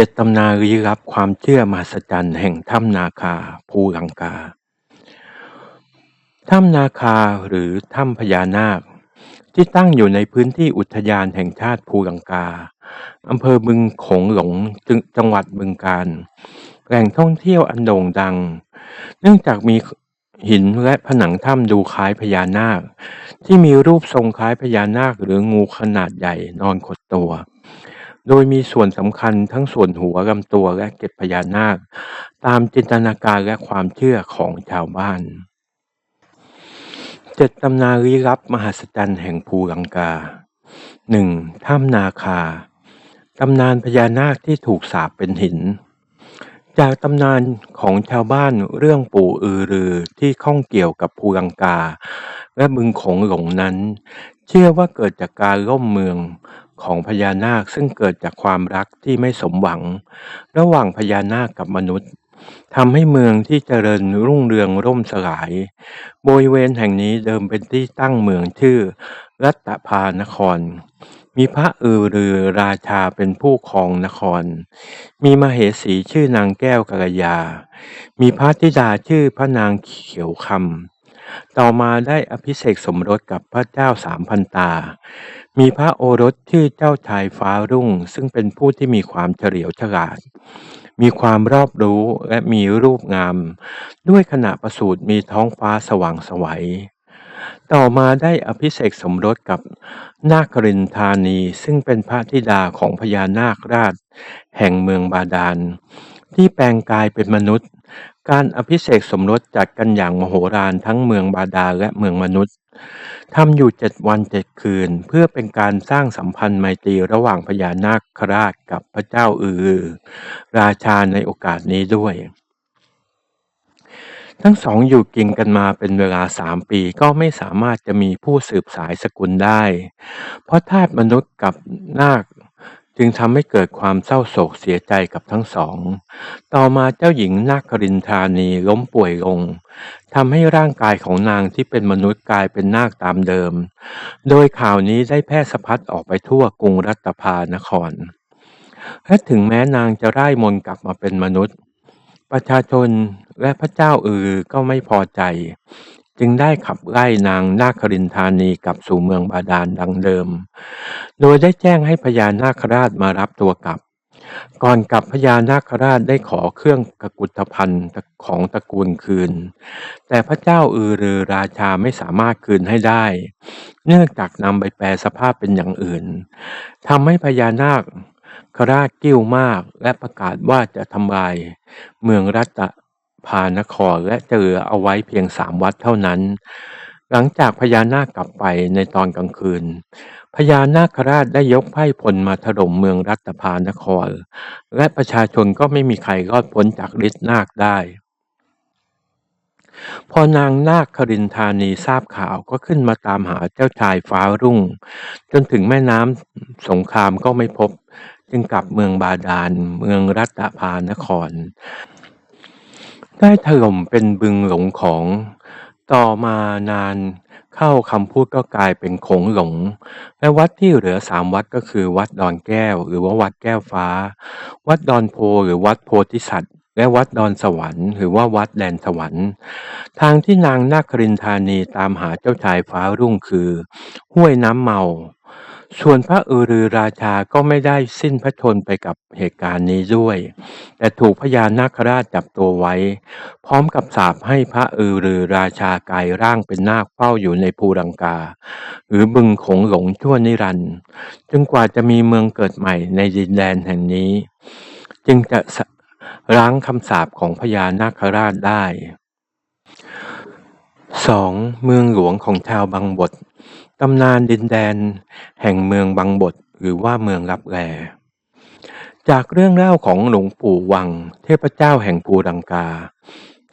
เจ็ดตำนานลี้ลับความเชื่อมหัศจรรย์แห่งถ้ำนาคาภูลังกา ถ้ำนาคาหรือถ้ำพญานาค ที่ตั้งอยู่ในพื้นที่อุทยานแห่งชาติภูลังกาอำเภอบึงโขงหลงจ,งจังหวัดบึงกาฬแหล่งท่องเที่ยวอันโด่งดัง เนื่องจากมีหินและผนังถ้ำดูคล้ายพญานาค ที่มีรูปทรงคล้ายพญานาคหรืองูขนาดใหญ่นอนขดตัว โดยมีส่วนสำคัญทั้งส่วนหัวลำตัวและเกล็ดพญานาค ตามจินตนาการและความเชื่อของชาวบ้านเจ็ดตำนานลี้ลับมหัศจรรย์แห่งภูลังกาหนึ่งถ้ำนาคาตำนานพญานาคที่ถูกสาปเป็นหิน จากตำนานของชาวบ้านเรื่องปู่อือรือที่ข้องเกี่ยวกับภูลังกา และบึงโขงหลงนั้น เชื่อว่าเกิดจากการล่มเมือง ของพญานาคซึ่งเกิดจากความรักที่ไม่สมหวัง ระหว่างพญานาคกับมนุษย์ทำให้เมืองที่เจริญรุ่งเรืองร่มสลาย บริเวณแห่งนี้เดิมเป็นที่ตั้งเมืองชื่อ รัตภานคร มีพระอือรือราชาเป็นผู้ครองนคร มีมเหสีชื่อนางแก้วกัลยา มีพระธิดาชื่อพระนางเขียวคำต่อมาได้อภิเษกสมรสกับพระเจ้าสามพันตา มีพระโอรสชื่อเจ้าชายฟ้ารุ่ง ซึ่งเป็นผู้ที่มีความเฉลียวฉลาด มีความรอบรู้และมีรูปงาม ด้วยขณะประสูติมีท้องฟ้าสว่างสวัย ต่อมาได้อภิเษกสมรสกับนาครินทานีซึ่งเป็นพระธิดาของพญานาคราช แห่งเมืองบาดาล ที่แปลงกายเป็นมนุษย์ การอภิเษกสมรสจัดกันอย่างมโหฬารทั้งเมืองบาดาลและเมืองมนุษย์ทำอยู่เจ็ดวันเจ็ดคืน เพื่อเป็นการสร้างสัมพันธ์ไมตรีระหว่างพญานาคราชกับพระเจ้าอือ ราชาในโอกาสนี้ด้วย ทั้งสองอยู่กินกันมาเป็นเวลาสามปีก็ไม่สามารถจะมีผู้สืบสายสกุลได้ เพราะทาสมนุษย์กับนาค จึงทำให้เกิดความเศร้าโศกเสียใจกับทั้งสอง ต่อมาเจ้าหญิงนาครินทานีล้มป่วยลงทำให้ร่างกายของนางที่เป็นมนุษย์กลายเป็นนาคตามเดิม โดยข่าวนี้ได้แพร่สะพัดออกไปทั่วกรุงรัตภานคร และถึงแม้นางจะร่มนต์กลับมาเป็นมนุษย์ ประชาชนและพระเจ้าอือก็ไม่พอใจ จึงได้ขับไล่นางนาครินทานีกลับสู่เมืองบาดาลดังเดิม โดยได้แจ้งให้พญานาคราชมารับตัวกลับ ก่อนกลับพญานาคราชได้ขอเครื่องกกุฏภัณฑ์ของตระกูลคืน แต่พระเจ้าอือรือราชาไม่สามารถคืนให้ได้ เนื่องจากนำไปแปลสภาพเป็นอย่างอื่นทำให้พญานาคคราชกิ้วมากและประกาศว่าจะทำลายเมืองรัต พานครและจะเหลือเอาไว้เพียงสามวัดเท่านั้น หลังจากพญานาคกลับไปในตอนกลางคืน พญานาคราชได้ยกไพ่พลมาถล่มเมืองรัตพานคร และประชาชนก็ไม่มีใครรอดพ้นจากฤทธิ์นาคได้ พอนางนาคครินทานีทราบข่าวก็ขึ้นมาตามหาเจ้าชายฟ้ารุ่ง จนถึงแม่น้ำสงครามก็ไม่พบ จึงกลับเมืองบาดาลเมืองรัตพานคร ได้ถล่มเป็นบึงหลงของ ต่อมานานเข้าคำพูดก็กลายเป็นโขงหลง และวัดที่เหลือสามวัดก็คือ วัดดอนแก้ว หรือว่าวัดแก้วฟ้า วัดดอนโพหรือวัดโพธิสัตว์และวัดดอนสวรรค์หรือว่าวัดแดนสวรรค์ ทางที่นางนาครินทานีตามหาเจ้าชายฟ้ารุ่งคือ ห้วยน้ำเมา ส่วนพระอือรือราชาก็ไม่ได้สิ้นพระชนไปกับเหตุการณ์นี้ด้วย แต่ถูกพญานาคราชจับตัวไว้ พร้อมกับสาปให้พระอือรือราชากลายร่างเป็นนาคเฝ้าอยู่ในภูรังกา หรือบึงขงหลงชั่วนิรันด์จนกว่าจะมีเมืองเกิดใหม่ในดินแดนแห่งนี้ จึงจะล้างคำสาปของพญานาคราชได้ 2. เมืองหลวงของชาวบางบท ตำนานดินแดน แห่งเมืองบางบท หรือว่าเมืองรับแลจากเรื่องเล่าของหลวงปู่วัง เทพเจ้าแห่งภูรังกา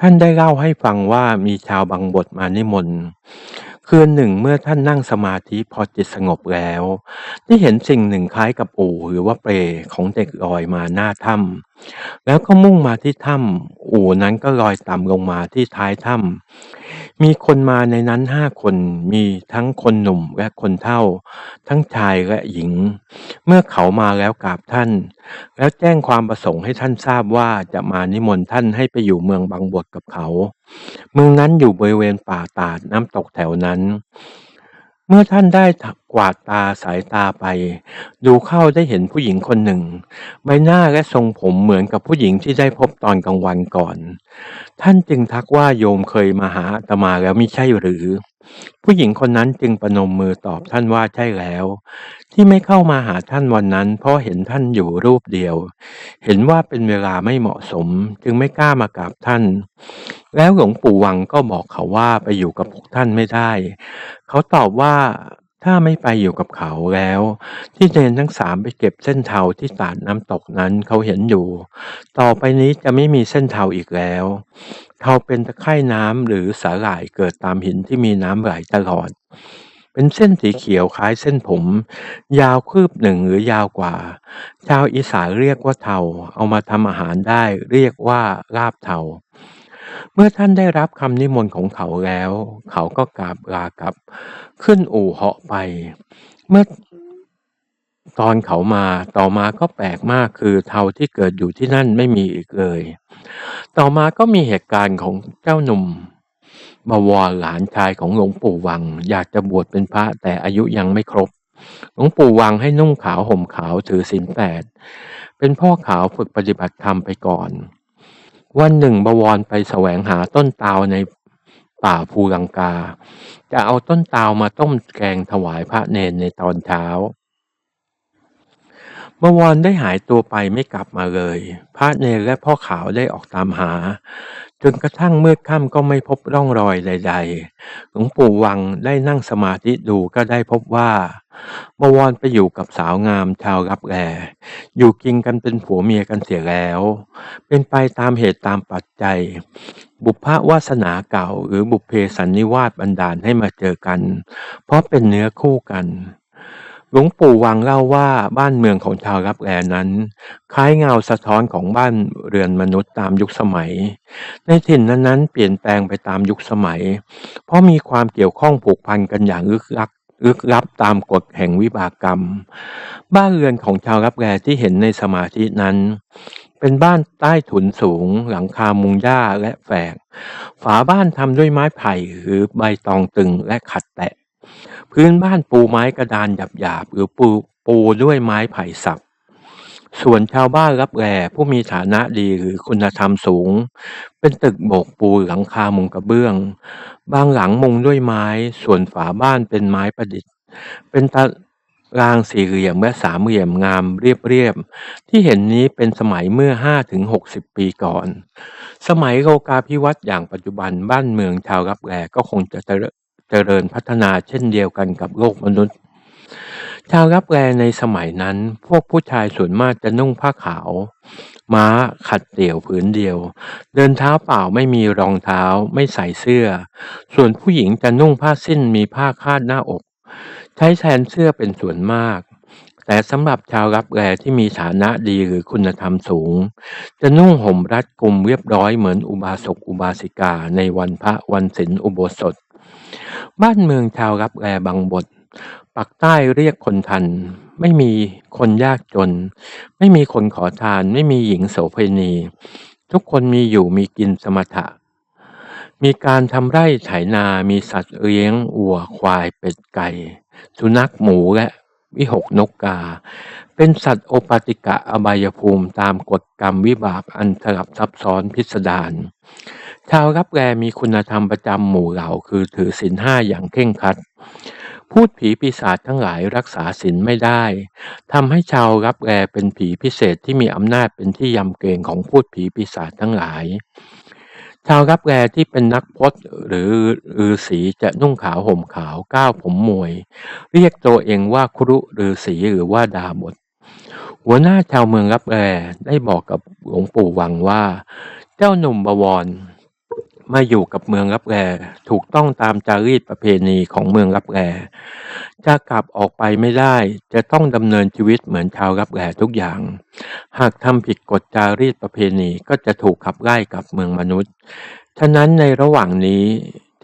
ท่านได้เล่าให้ฟังว่ามีชาวบางบทมานิมนต์คืนหนึ่งเมื่อท่านนั่งสมาธิพอจิตสงบแล้วได้เห็นสิ่งหนึ่งคล้ายกับอู่หรือว่าเปรของเด็กลอยมาหน้าถ้ำ แล้วก็มุ่งมาที่ถ้ำอู่นั้นก็ลอยต่ำลงมาที่ท้ายถ้ำมีคนมาในนั้นห้าคน มีทั้งคนหนุ่มและคนเฒ่า ทั้งชายและหญิง เมื่อเขามาแล้วกราบท่าน แล้วแจ้งความประสงค์ให้ท่านทราบว่าจะมานิมนต์ท่านให้ไปอยู่เมืองบางบทกับเขา เมืองนั้นอยู่บริเวณป่าตาดน้ำตกแถวนั้น เมื่อท่านได้กวาดตาสายตาไป ดูเข้าได้เห็นผู้หญิงคนหนึ่ง ใบหน้าและทรงผมเหมือนกับผู้หญิงที่ได้พบตอนกลางวันก่อน ท่านจึงทักว่าโยมเคยมาหาอาตมาแล้วมิใช่หรือ ผู้หญิงคนนั้นจึงประนมมือตอบท่านว่าใช่แล้ว ที่ไม่เข้ามาหาท่านวันนั้น เพราะเห็นท่านอยู่รูปเดียว เห็นว่าเป็นเวลาไม่เหมาะสม จึงไม่กล้ามากราบท่าน แล้วหลวงปู่วังก็บอกเขาว่าไปอยู่กับพวกท่านไม่ได้ เขาตอบว่าถ้าไม่ไปอยู่กับเขาแล้ว ที่เนนทั้งสามไปเก็บเส้นเทาที่ตาดน้ำตกนั้นเขาเห็นอยู่ ต่อไปนี้จะไม่มีเส้นเทาอีกแล้ว เทาเป็นตะไคร่น้ำหรือสาหร่ายเกิดตามหินที่มีน้ำไหลตลอด เป็นเส้นสีเขียวคล้ายเส้นผม ยาวคืบหนึ่งหรือยาวกว่า ชาวอีสานเรียกว่าเทาเอามาทำอาหารได้เรียกว่าลาบเทาเมื่อท่านได้รับคำนิมนต์ของเขาแล้ว เขาก็กราบลากลับ ขึ้นอู่เหาะไป เมื่อ ตอนเขามาต่อมาก็แปลกมากคือเทาที่เกิดอยู่ที่นั่นไม่มีอีกเลย ต่อมาก็มีเหตุการณ์ของเจ้าหนุ่มบวรหลานชายของหลวงปู่วัง อยากจะบวชเป็นพระแต่อายุยังไม่ครบหลวงปู่วังให้นุ่งขาวห่มขาวถือศีลแปดเป็นพ่อขาวฝึกปฏิบัติธรรมไปก่อน วันหนึ่งบวรไปแสวงหาต้นตาในป่าภูลังกา จะเอาต้นตามาต้มแกงถวายพระเนนในตอนเช้า มวานได้หายตัวไปไม่กลับมาเลย พระเนรและพ่อขาวได้ออกตามหา จนกระทั่งมืดค่ำก็ไม่พบร่องรอยใด ๆ หลวงปู่วังได้นั่งสมาธิดูก็ได้พบว่ามวานไปอยู่กับสาวงามชาวรับแลอยู่กินกันเป็นผัวเมียกันเสียแล้ว เป็นไปตามเหตุตามปัจจัย บุพวาสนาเก่าหรือบุพเพสันนิวาสบันดาลให้มาเจอกัน เพราะเป็นเนื้อคู่กัน หลวงปู่วังเล่าว่าบ้านเมืองของชาวรับแลนั้น คล้ายเงาสะท้อนของบ้านเรือนมนุษย์ตามยุคสมัย ในถิ่นนั้นๆ เปลี่ยนแปลงไปตามยุคสมัย เพราะมีความเกี่ยวข้องผูกพันกันอย่างลึกลักลึกลับตามกฎแห่งวิบากกรรม บ้านเรือนของชาวรับแลที่เห็นในสมาธินั้น เป็นบ้านใต้ถุนสูง หลังคามุงหญ้าและแฝก ฝาบ้านทำด้วยไม้ไผ่หรือใบตองตึงและขัดแตะ พื้นบ้านปูไม้กระดานหยาบๆหรือปูปูด้วยไม้ไผ่สับ ส่วนชาวบ้านรับแรผู้มีฐานะดีหรือคุณธรรมสูง เป็นตึกโบกปูหลังคามุงกระเบื้อง บางหลังมุงด้วยไม้ ส่วนฝาบ้านเป็นไม้ประดิษฐ์ เป็นตารางสี่เหลี่ยมและสามเหลี่ยมงามเรียบๆที่เห็นนี้เป็นสมัยเมื่อห้าถึงหกสิบปีก่อน สมัยโลกาภิวัตน์อย่างปัจจุบันบ้านเมืองชาวรับแรก็คงจะเจริญพัฒนาเช่นเดียวกันกับโลกมนุษย์ ชาวรับแรในสมัยนั้น พวกผู้ชายส่วนมากจะนุ่งผ้าขาว ม้าขัดเดี่ยวผืนเดียว เดินเท้าเปล่าไม่มีรองเท้าไม่ใส่เสื้อ ส่วนผู้หญิงจะนุ่งผ้าสิ้นมีผ้าคาดหน้าอก ใช้แทนเสื้อเป็นส่วนมากแต่สำหรับชาวรับแรที่มีฐานะดีหรือคุณธรรมสูง จะนุ่งห่มรัดกุมเรียบร้อยเหมือนอุบาสกอุบาสิกาในวันพระวันศีลอุโบสถ บ้านเมืองชาวรับแลบางบท ปักใต้เรียกคนทัน ไม่มีคนยากจน ไม่มีคนขอทาน ไม่มีหญิงโสเภณี ทุกคนมีอยู่มีกินสมถะ มีการทำไร่ไถนา มีสัตว์เลี้ยงวัวควายเป็ดไก่ สุนัขหมูและวิหกนกกา เป็นสัตว์โอปติกะอบายภูมิตามกฎกรรมวิบากอันสลับซับซ้อนพิสดาร ชาวรับแรมีคุณธรรมประจำหมู่เหล่าคือถือศีลห้าอย่างเคร่งครัด พูดผีปีศาจทั้งหลายรักษาศีลไม่ได้ทำให้ชาวรับแรเป็นผีพิเศษที่มีอำนาจเป็นที่ยำเกรงของพูดผีปีศาจทั้งหลาย ชาวรับแรที่เป็นนักพจน์หรือฤาษีจะนุ่งขาวห่มขาวก้าวผมมวย เรียกตัวเองว่าครุฤาษีหรือว่าดาบทหัวหน้าชาวเมืองรับแรได้บอกกับหลวงปู่วังว่า เจ้าหนุ่มบวร มาอยู่กับเมืองรับแลถูกต้องตามจารีตประเพณีของเมืองรับแลจะกลับออกไปไม่ได้ จะต้องดำเนินชีวิตเหมือนชาวรับแลทุกอย่าง หากทำผิดกฎจารีตประเพณีก็จะถูกขับไล่กลับเมืองมนุษย์ ฉะนั้นในระหว่างนี้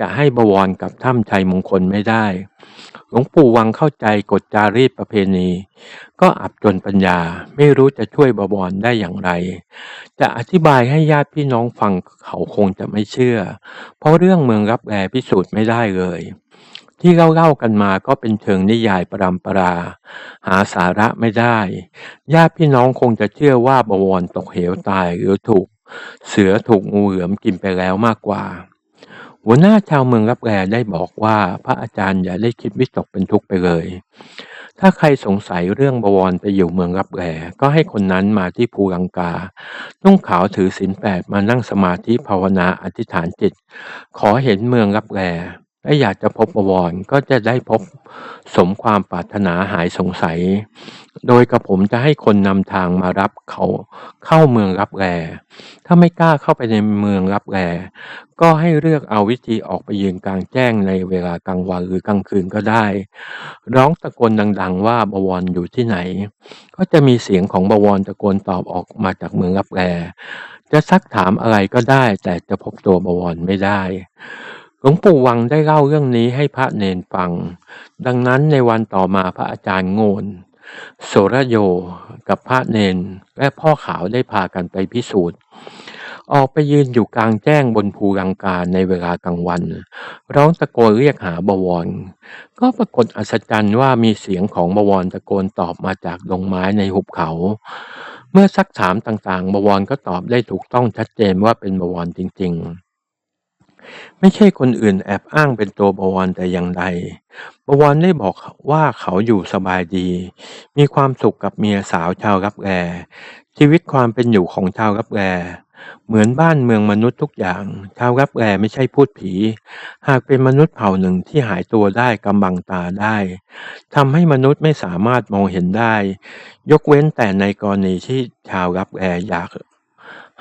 จะให้บวรกับถ้ำชัยมงคลไม่ได้ หลวงปู่วังเข้าใจกฎจารีตประเพณี ก็อับจนปัญญาไม่รู้จะช่วยบวรได้อย่างไร จะอธิบายให้ญาติพี่น้องฟังเขาคงจะไม่เชื่อ เพราะเรื่องเมืองรับแลพิสูจน์ไม่ได้เลยที่เล่าๆกันมาก็เป็นเชิงนิยายปรำปรา หาสาระไม่ได้ ญาติพี่น้องคงจะเชื่อว่าบวรตกเหวตายหรือถูก เสือถูกงูเหลือมกินไปแล้วมากกว่า หัวหน้าชาวเมืองรับแลได้บอกว่าพระอาจารย์อย่าได้คิดวิตกเป็นทุกข์ไปเลย ถ้าใครสงสัยเรื่องบวรไปอยู่เมืองรับแลก็ให้คนนั้นมาที่ภูลังกานุ่งขาวถือศีลแปดมานั่งสมาธิภาวนาอธิษฐานจิต ขอเห็นเมืองรับแลและอยากจะพบบวรก็จะได้พบสมความปรารถนาหายสงสัย โดยกระผมจะให้คนนำทางมารับเขาเข้าเมืองรับแลถ้าไม่กล้าเข้าไปในเมืองรับแลก็ให้เลือกเอาวิธีออกไปยืนกลางแจ้งในเวลากลางวันหรือกลางคืนก็ได้ ร้องตะโกนดัง ๆ ว่าบวรอยู่ที่ไหน ก็จะมีเสียงของบวรตะโกนตอบออกมาจากเมืองรับแลจะซักถามอะไรก็ได้ แต่จะพบตัวบวรไม่ได้หลวงปู่วังได้เล่าเรื่องนี้ให้พระเนนฟัง ดังนั้นในวันต่อมาพระอาจารย์โงน โสรโยกับพระเนนและพ่อขาวได้พากันไปพิสูจน์ ออกไปยืนอยู่กลางแจ้งบนภูลังกาในเวลากลางวัน ร้องตะโกนเรียกหาบวร ก็ปรากฏอัศจรรย์ว่ามีเสียงของบวรตะโกนตอบมาจากดงไม้ในหุบเขา เมื่อซักถามต่างๆ บวรก็ตอบได้ถูกต้องชัดเจนว่าเป็นบวรจริง ๆ ไม่ใช่คนอื่นแอบอ้างเป็นตัวบวรแต่อย่างใด บวรได้บอกว่าเขาอยู่สบายดี มีความสุขกับเมียสาวชาวรับแลชีวิตความเป็นอยู่ของชาวรับแลเหมือนบ้านเมืองมนุษย์ทุกอย่าง ชาวรับแลไม่ใช่พูดผี หากเป็นมนุษย์เผ่าหนึ่งที่หายตัวได้กำบังตาได้ทำให้มนุษย์ไม่สามารถมองเห็นได้ ยกเว้นแต่ในกรณีที่ชาวรับแลอยาก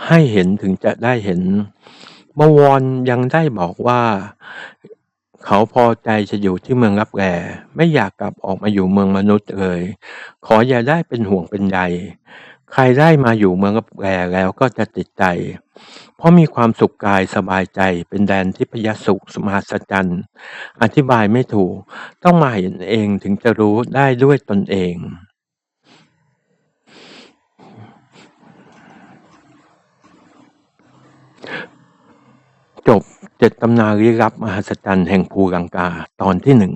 ให้เห็นถึงจะได้เห็น บวรยังได้บอกว่า เขาพอใจจะอยู่ที่เมืองรับแลไม่อยากกลับออกมาอยู่เมืองมนุษย์เลย ขออย่าได้เป็นห่วงเป็นใยใครได้มาอยู่เมืองรับแลแล้วก็จะติดใจ เพราะมีความสุขกายสบายใจเป็นแดนที่พยสุขสมหัศจรรย์อธิบายไม่ถูก ต้องมาเห็นเองถึงจะรู้ได้ด้วยตนเอง จบเจ็ดตำนานลี้ลับมหัศจรรย์แห่งภูลังกาตอนที่หนึ่ง